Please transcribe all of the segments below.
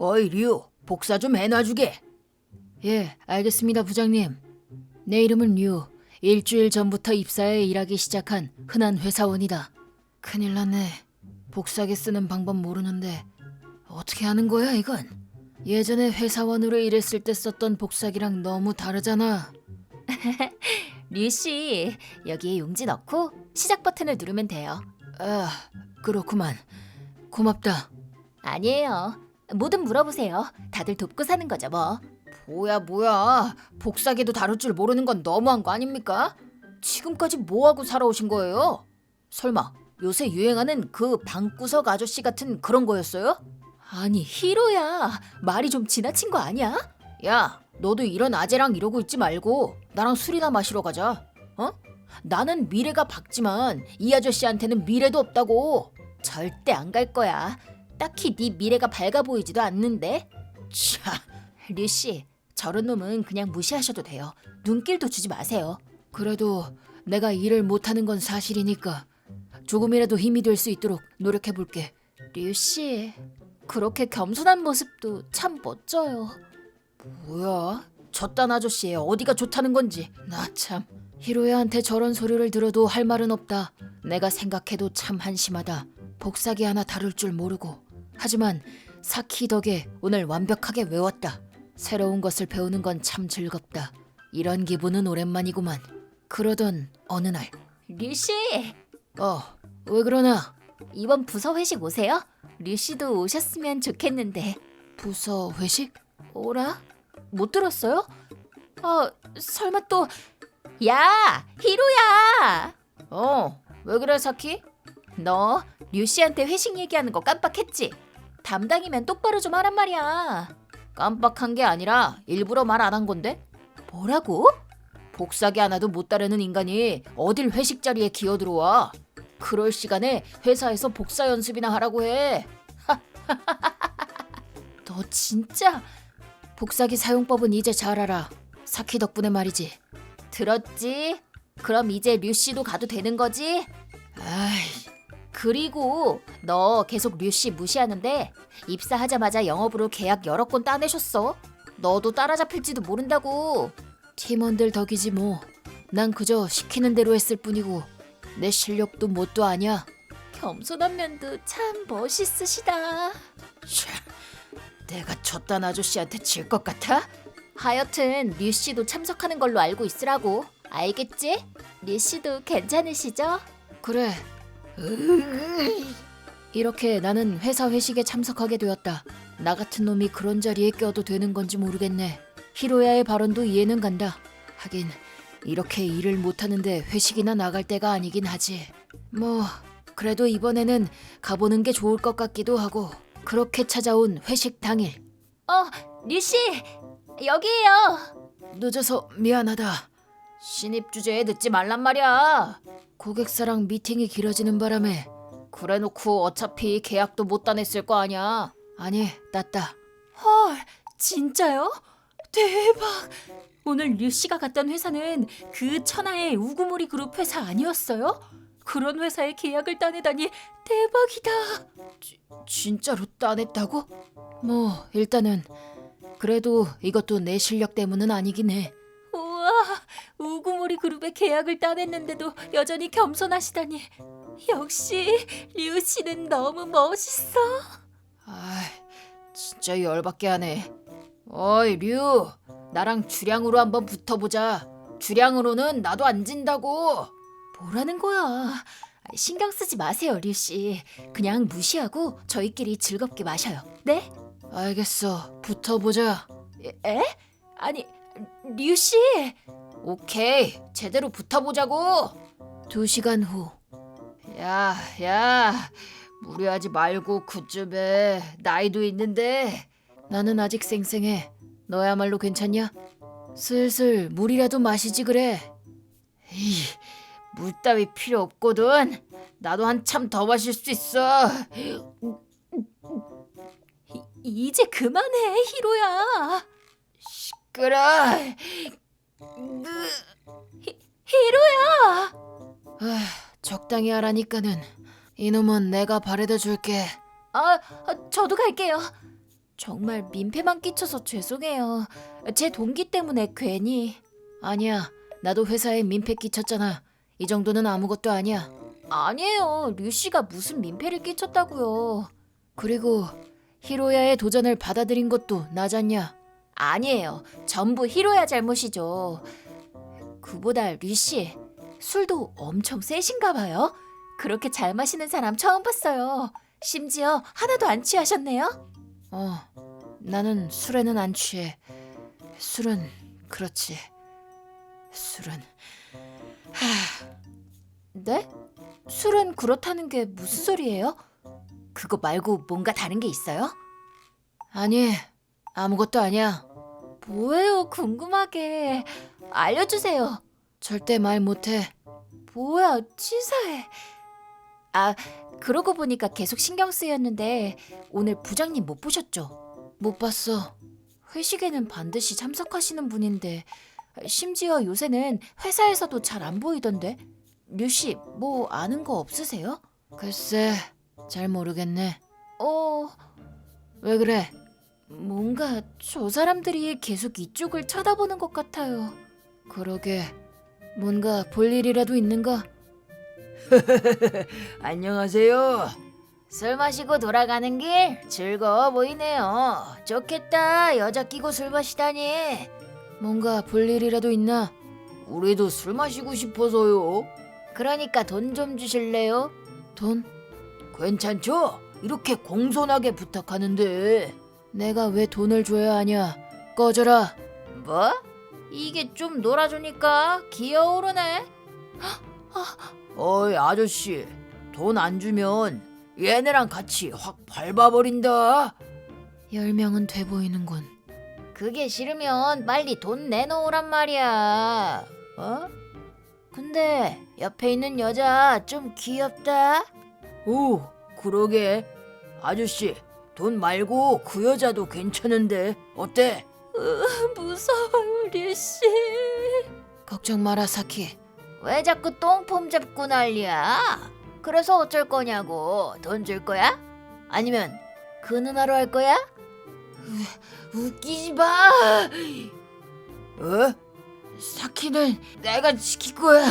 어이 류, 복사 좀 해놔주게. 예, 알겠습니다, 부장님. 내 이름은 류. 일주일 전부터 입사해 일하기 시작한 흔한 회사원이다. 큰일 났네. 복사기 쓰는 방법 모르는데 어떻게 하는 거야 이건? 예전에 회사원으로 일했을 때 썼던 복사기랑 너무 다르잖아. 류씨, 여기에 용지 넣고 시작 버튼을 누르면 돼요. 아, 그렇구만. 고맙다. 아니에요. 뭐든 물어보세요. 다들 돕고 사는 거죠, 뭐. 뭐야 뭐야 복사기도 다룰 줄 모르는 건 너무한 거 아닙니까? 지금까지 뭐하고 살아오신 거예요? 설마 요새 유행하는 그 방구석 아저씨 같은 그런 거였어요? 아니, 히로야. 말이 좀 지나친 거 아니야? 야 너도 이런 아재랑 이러고 있지 말고 나랑 술이나 마시러 가자 어? 나는 미래가 밝지만 이 아저씨한테는 미래도 없다고 절대 안 갈 거야. 딱히 네 미래가 밝아 보이지도 않는데. 차 류씨, 저런 놈은 그냥 무시하셔도 돼요. 눈길도 주지 마세요. 그래도 내가 일을 못하는 건 사실이니까 조금이라도 힘이 될 수 있도록 노력해 볼게 류씨, 그렇게 겸손한 모습도 참 멋져요. 뭐야? 저딴 아저씨의 어디가 좋다는 건지 나 참 히로야한테 저런 소리를 들어도 할 말은 없다. 내가 생각해도 참 한심하다. 복사기 하나 다룰 줄 모르고 하지만 사키 덕에 오늘 완벽하게 외웠다. 새로운 것을 배우는 건 참 즐겁다. 이런 기분은 오랜만이구만. 그러던 어느 날, 류씨, 어, 왜 그러나? 이번 부서 회식 오세요? 류씨도 오셨으면 좋겠는데. 부서 회식? 오라? 못 들었어요? 아, 설마 또 야, 히로야. 어, 왜 그래 사키? 너 류씨한테 회식 얘기하는 거 깜빡했지? 담당이면 똑바로 좀 하란 말이야. 깜빡한 게 아니라 일부러 말 안 한 건데? 뭐라고? 복사기 하나도 못 따르는 인간이 어딜 회식 자리에 기어 들어와? 그럴 시간에 회사에서 복사 연습이나 하라고 해. 너 진짜 복사기 사용법은 이제 잘 알아. 사키 덕분에 말이지. 들었지? 그럼 이제 류 씨도 가도 되는 거지? 아이, 그리고 너 계속 류씨 무시하는데 입사하자마자 영업으로 계약 여러 건 따내셨어. 너도 따라잡힐지도 모른다고. 팀원들 덕이지 뭐. 난 그저 시키는 대로 했을 뿐이고 내 실력도 뭣도 아냐. 겸손한 면도 참 멋있으시다. 차, 내가 저딴 아저씨한테 질 것 같아? 하여튼 류 씨도 참석하는 걸로 알고 있으라고. 알겠지? 류 씨도 괜찮으시죠? 그래. 이렇게 나는 회사 회식에 참석하게 되었다. 나 같은 놈이 그런 자리에 껴도 되는 건지 모르겠네. 히로야의 발언도 이해는 간다. 하긴 이렇게 일을 못하는데 회식이나 나갈 때가 아니긴 하지. 뭐 그래도 이번에는 가보는 게 좋을 것 같기도 하고 그렇게 찾아온 회식 당일 어, 류씨 여기에요. 늦어서 미안하다. 신입 주제에 늦지 말란 말이야. 고객사랑 미팅이 길어지는 바람에 그래놓고 어차피 계약도 못 따냈을 거 아니야. 아니 땄다. 헐, 진짜요? 대박! 오늘 류 씨가 갔던 회사는 그 천하의 우구모리 그룹 회사 아니었어요? 그런 회사에 계약을 따내다니 대박이다. 진짜로 따냈다고? 뭐 일단은 그래도 이것도 내 실력 때문은 아니긴 해. 우구모리 그룹에 계약을 따냈는데도 여전히 겸손하시다니. 역시 류씨는 너무 멋있어. 아, 진짜 열받게 하네. 어이 류, 나랑 주량으로 한번 붙어보자. 주량으로는 나도 안 진다고. 뭐라는 거야? 신경 쓰지 마세요, 류 씨. 그냥 무시하고 저희끼리 즐겁게 마셔요. 네? 알겠어, 붙어보자. 에? 에? 아니, 류 씨. 오케이, 제대로 붙어보자고. 두 시간 후. 야, 야, 무리하지 말고 그쯤에 나이도 있는데 나는 아직 쌩쌩해. 너야말로 괜찮냐? 슬슬 물이라도 마시지 그래. 이, 물 따위 필요 없거든. 나도 한참 더 마실 수 있어. 이제 그만해, 히로야. 끌어. 히로야. 아, 적당히 하라니까는 이놈은 내가 바래다 줄게. 아, 아, 저도 갈게요. 정말 민폐만 끼쳐서 죄송해요. 제 동기 때문에 괜히. 아니야. 나도 회사에 민폐 끼쳤잖아. 이 정도는 아무것도 아니야. 아니에요. 류 씨가 무슨 민폐를 끼쳤다고요. 그리고 히로야의 도전을 받아들인 것도 나잖냐. 아니에요. 전부 히로야 잘못이죠. 그보다 류 씨, 술도 엄청 세신가 봐요. 그렇게 잘 마시는 사람 처음 봤어요. 심지어 하나도 안 취하셨네요. 어, 나는 술에는 안 취해. 술은 그렇지. 술은 네? 술은 그렇다는 게 무슨 소리예요? 그거 말고 뭔가 다른 게 있어요? 아니 아무것도 아니야. 뭐예요? 궁금하게. 알려주세요. 절대 말 못해. 뭐야, 치사해. 아, 그러고 보니까 계속 신경 쓰였는데 오늘 부장님 못 보셨죠? 못 봤어. 회식에는 반드시 참석하시는 분인데 심지어 요새는 회사에서도 잘 안 보이던데. 류 씨, 뭐 아는 거 없으세요? 글쎄 잘 모르겠네. 어, 왜 그래? 뭔가 저 사람들이 계속 이쪽을 쳐다보는 것 같아요. 그러게 뭔가 볼 일이라도 있는가? 안녕하세요. 술 마시고 돌아가는 길 즐거워 보이네요. 좋겠다. 여자 끼고 술 마시다니. 뭔가 볼 일이라도 있나? 우리도 술 마시고 싶어서요. 그러니까 돈 좀 주실래요? 돈? 괜찮죠? 이렇게 공손하게 부탁하는데. 내가 왜 돈을 줘야 하냐? 꺼져라. 뭐? 이게 좀 놀아주니까 기어오르네. 어이 아저씨, 돈 안 주면 얘네랑 같이 확 밟아버린다. 열 명은 돼 보이는군. 그게 싫으면 빨리 돈 내놓으란 말이야. 어? 근데 옆에 있는 여자 좀 귀엽다. 오, 그러게. 아저씨, 돈 말고 그 여자도 괜찮은데 어때? 무서워요, 리씨. 걱정 마라 사키. 왜 자꾸 똥폼 잡고 난리야? 그래서 어쩔 거냐고. 돈 줄 거야? 아니면 그 누나로 할 거야? 웃기지 마. 어? 사키는 내가 지킬 거야.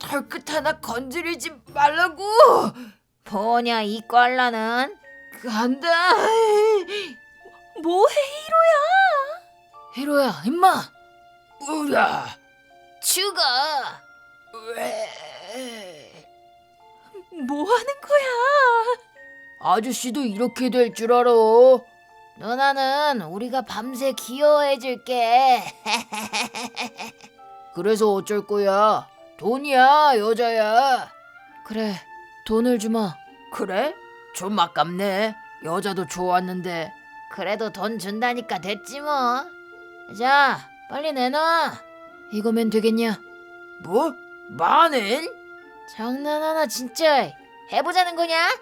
털끝 하나 건드리지 말라고. 뭐냐 이 꼴라는? 간다. 뭐해 히로야, 임마. 으야. 죽어. 왜? 뭐 하는 거야? 아저씨도 이렇게 될 줄 알아? 누나는 우리가 밤새 귀여워해 줄게. 그래서 어쩔 거야? 돈이야, 여자야. 그래, 돈을 주마. 그래? 좀 아깝네. 여자도 좋았는데. 그래도 돈 준다니까 됐지 뭐. 자, 빨리 내놔. 이거면 되겠냐? 뭐? 만엔? 장난하나 진짜. 해보자는 거냐?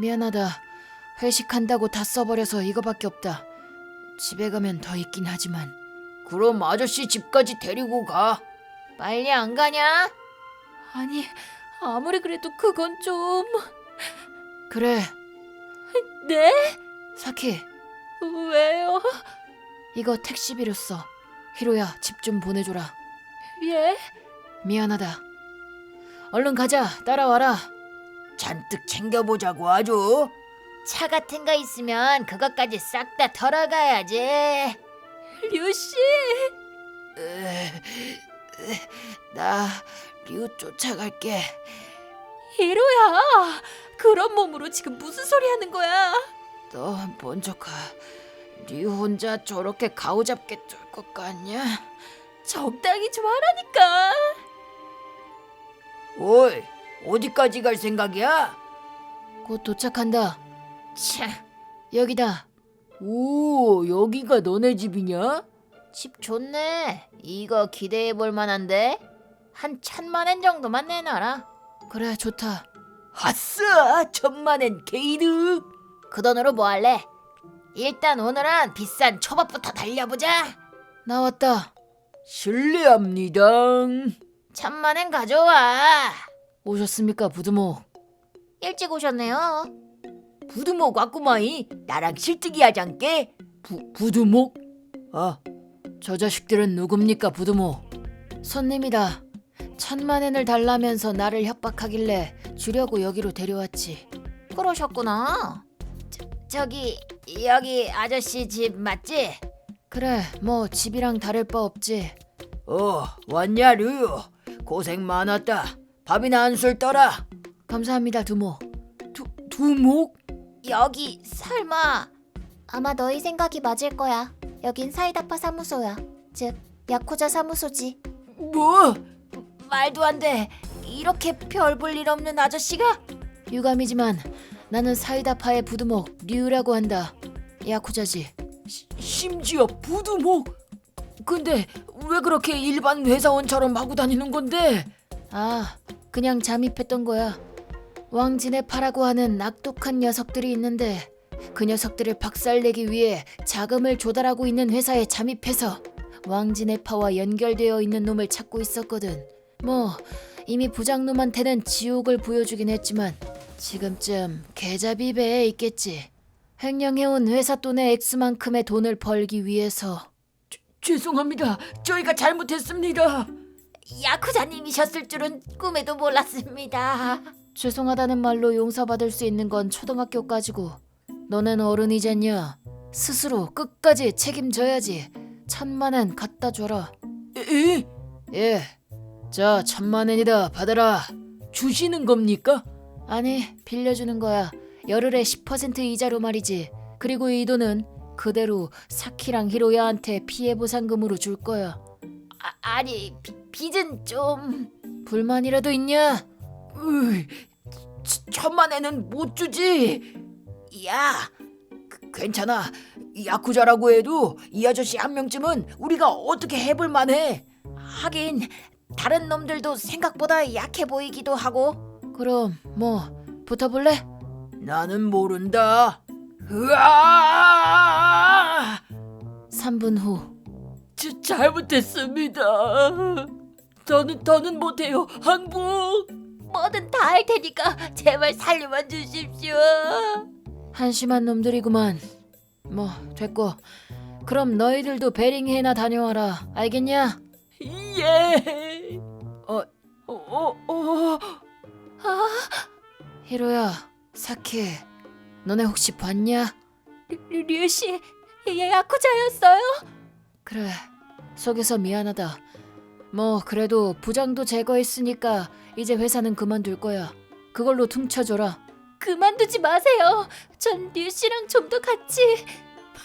미안하다. 회식한다고 다 써버려서 이거밖에 없다. 집에 가면 더 있긴 하지만 그럼 아저씨 집까지 데리고 가. 빨리 안 가냐? 아니, 아무리 그래도 그건 좀... 그래 네? 사키 왜요? 이거 택시비로 써. 히로야 집 좀 보내줘라. 예? 미안하다. 얼른 가자. 따라와라. 잔뜩 챙겨보자고 아주. 차 같은 거 있으면 그것까지 싹 다 털어가야지. 류씨! 나류 쫓아갈게. 히로야! 그런 몸으로 지금 무슨 소리 하는 거야? 너 먼저 가. 류 혼자 저렇게 가오잡게 쫄것 같냐? 적당히 좀 하라니까! 어이, 어디까지 갈 생각이야? 곧 도착한다. 참, 여기다. 오, 여기가 너네 집이냐? 집 좋네. 이거 기대해 볼 만한데. 한 천만 엔 정도만 내놔라. 그래 좋다. 아싸, 천만엔 게이드. 그 돈으로 뭐 할래? 일단 오늘은 비싼 초밥부터 달려보자. 나왔다. 실례합니다. 천만 엔 가져와. 오셨습니까 부두목? 일찍 오셨네요. 부두목 왔구마이. 나랑 실뜨기 하장께. 부, 부두목? 아, 저 자식들은 누굽니까 부두목? 손님이다. 천만 엔을 달라면서 나를 협박하길래 주려고 여기로 데려왔지. 그러셨구나. 저, 기 여기 아저씨 집 맞지? 그래, 뭐 집이랑 다를 바 없지. 어, 왔냐 류유? 고생 많았다. 밥이나 한 술 떠라. 감사합니다, 두모. 두, 두목? 여기 설마 아마 너희 생각이 맞을 거야. 여긴 사이다파 사무소야. 즉, 야쿠자 사무소지. 뭐? 말도 안 돼. 이렇게 별 볼 일 없는 아저씨가 유감이지만 나는 사이다파의 부두목 류라고 한다. 야쿠자지. 심지어 부두목? 근데 왜 그렇게 일반 회사원처럼 하고 다니는 건데? 아, 그냥 잠입했던 거야. 왕진의 파라고 하는 악독한 녀석들이 있는데 그 녀석들을 박살내기 위해 자금을 조달하고 있는 회사에 잠입해서 왕진의 파와 연결되어 있는 놈을 찾고 있었거든. 뭐 이미 부장놈한테는 지옥을 보여주긴 했지만 지금쯤 계좌비 배에 있겠지. 횡령해온 회사 돈의 액수만큼의 돈을 벌기 위해서 죄송합니다. 저희가 잘못했습니다. 야쿠자님이셨을 줄은 꿈에도 몰랐습니다. 죄송하다는 말로 용서받을 수 있는 건 초등학교까지고 너는 어른이잖냐 스스로 끝까지 책임져야지 천만엔 갖다 줘라 에? 예 자 천만 엔이다 받아라 주시는 겁니까? 아니 빌려주는 거야 열흘에 10% 이자로 말이지 그리고 이 돈은 그대로 사키랑 히로야한테 피해 보상금으로 줄 거야 아, 아니 비, 빚은 좀 불만이라도 있냐 으이, 치- 천만 엔은 못 주지. 야, 그- 괜찮아. 야쿠자라고 해도 이 아저씨 한 명쯤은 우리가 어떻게 해볼 만해. 하긴 다른 놈들도 생각보다 약해 보이기도 하고 그럼 뭐 붙어볼래? 나는 모른다. 으아! 3분 후 저, 잘못했습니다. 저는 더는 못해요. 항복. 뭐든 다 할 테니까 제발 살려만 주십시오. 한심한 놈들이구만. 뭐 됐고. 그럼 너희들도 베링해나 다녀와라. 알겠냐? 예. 어, 어, 어, 어. 히로야, 사키, 너네 혹시 봤냐? 류씨 야쿠자였어요? 그래, 속여서 미안하다. 뭐 그래도 부장도 제거했으니까 이제 회사는 그만둘 거야. 그걸로 퉁쳐줘라. 그만두지 마세요. 전 류씨랑 좀 더 같이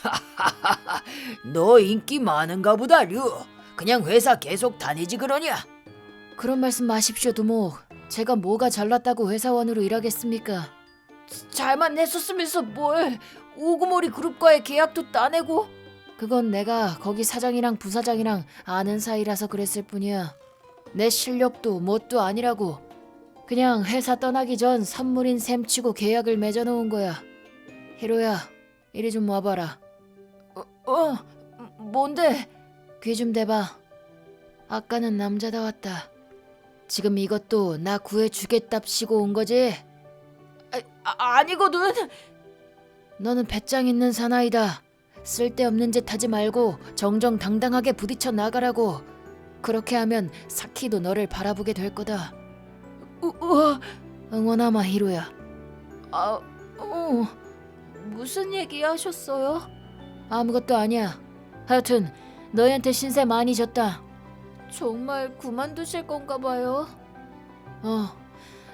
너 인기 많은가 보다, 류. 그냥 회사 계속 다니지 그러냐? 그런 말씀 마십시오, 두목. 제가 뭐가 잘났다고 회사원으로 일하겠습니까? 잘만 냈었으면서 뭘 오구모리 그룹과의 계약도 따내고 그건 내가 거기 사장이랑 부사장이랑 아는 사이라서 그랬을 뿐이야. 내 실력도 뭣도 아니라고. 그냥 회사 떠나기 전 선물인 셈 치고 계약을 맺어놓은 거야. 히로야, 이리 좀 와봐라. 어 뭔데 귀 좀 대봐. 아까는 남자다웠다. 지금 이것도 나 구해주겠답시고 온 거지? 아, 아니거든 너는 배짱 있는 사나이다. 쓸데없는 짓 하지 말고 정정당당하게 부딪혀 나가라고. 그렇게 하면 사키도 너를 바라보게 될 거다. 우와 응원하마 히로야. 아, 어. 무슨 얘기 하셨어요? 아무것도 아니야. 하여튼 너희한테 신세 많이 졌다. 정말 그만두실 건가 봐요. 어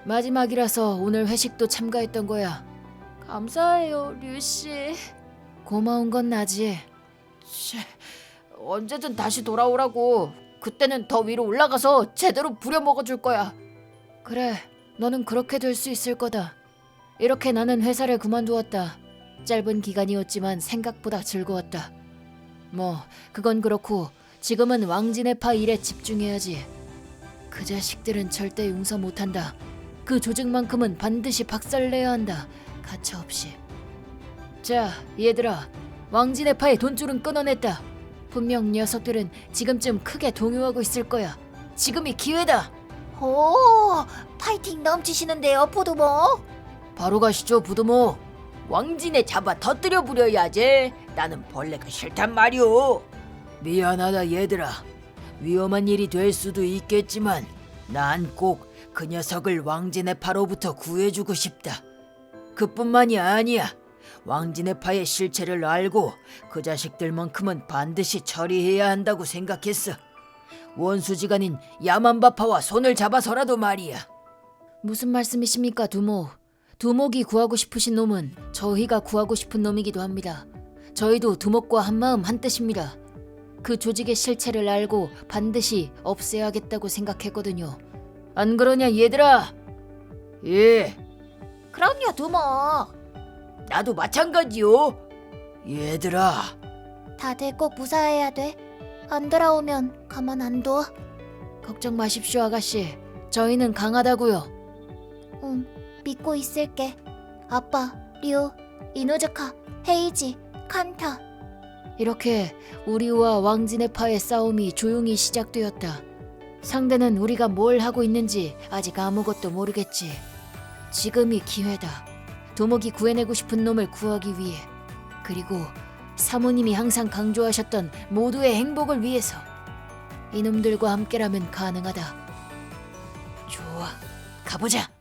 마지막이라서 오늘 회식도 참가했던 거야. 감사해요, 류 씨. 고마운 건 나지. 언제든 다시 돌아오라고 그때는 더 위로 올라가서 제대로 부려먹어 줄 거야 그래, 너는 그렇게 될 수 있을 거다. 이렇게 나는 회사를 그만두었다. 짧은 기간이었지만 생각보다 즐거웠다. 뭐, 그건 그렇고 지금은 왕진의 파 일에 집중해야지. 그 자식들은 절대 용서 못한다. 그 조직만큼은 반드시 박살내야 한다. 가차없이. 자, 얘들아. 왕진의 파의 돈줄은 끊어냈다. 분명 녀석들은 지금쯤 크게 동요하고 있을 거야. 지금이 기회다. 오, 파이팅 넘치시는데요, 포도모. 바로 가시죠 부두모 왕진에 잡아 터뜨려 부려야지. 나는 벌레가 싫단 말이오. 미안하다 얘들아. 위험한 일이 될 수도 있겠지만 난 꼭 그 녀석을 왕진의 파로부터 구해주고 싶다. 그뿐만이 아니야. 왕진의 파의 실체를 알고 그 자식들만큼은 반드시 처리해야 한다고 생각했어. 원수지간인 야만바파와 손을 잡아서라도 말이야. 무슨 말씀이십니까, 두목? 두목이 구하고 싶으신 놈은 저희가 구하고 싶은 놈이기도 합니다. 저희도 두목과 한마음 한뜻입니다. 그 조직의 실체를 알고 반드시 없애야겠다고 생각했거든요. 안 그러냐, 얘들아? 예, 그럼요, 두목. 나도 마찬가지요. 얘들아, 다들 꼭 무사해야 돼. 안 돌아오면 가만 안 둬. 걱정 마십시오, 아가씨. 저희는 강하다고요. 응, 믿고 있을게. 아빠, 리오, 이노즈카, 헤이지, 칸타. 이렇게 우리와 왕진의 파의 싸움이 조용히 시작되었다. 상대는 우리가 뭘 하고 있는지 아직 아무것도 모르겠지. 지금이 기회다. 두목이 구해내고 싶은 놈을 구하기 위해. 그리고 사모님이 항상 강조하셨던 모두의 행복을 위해서. 이놈들과 함께라면 가능하다. 좋아, 가보자.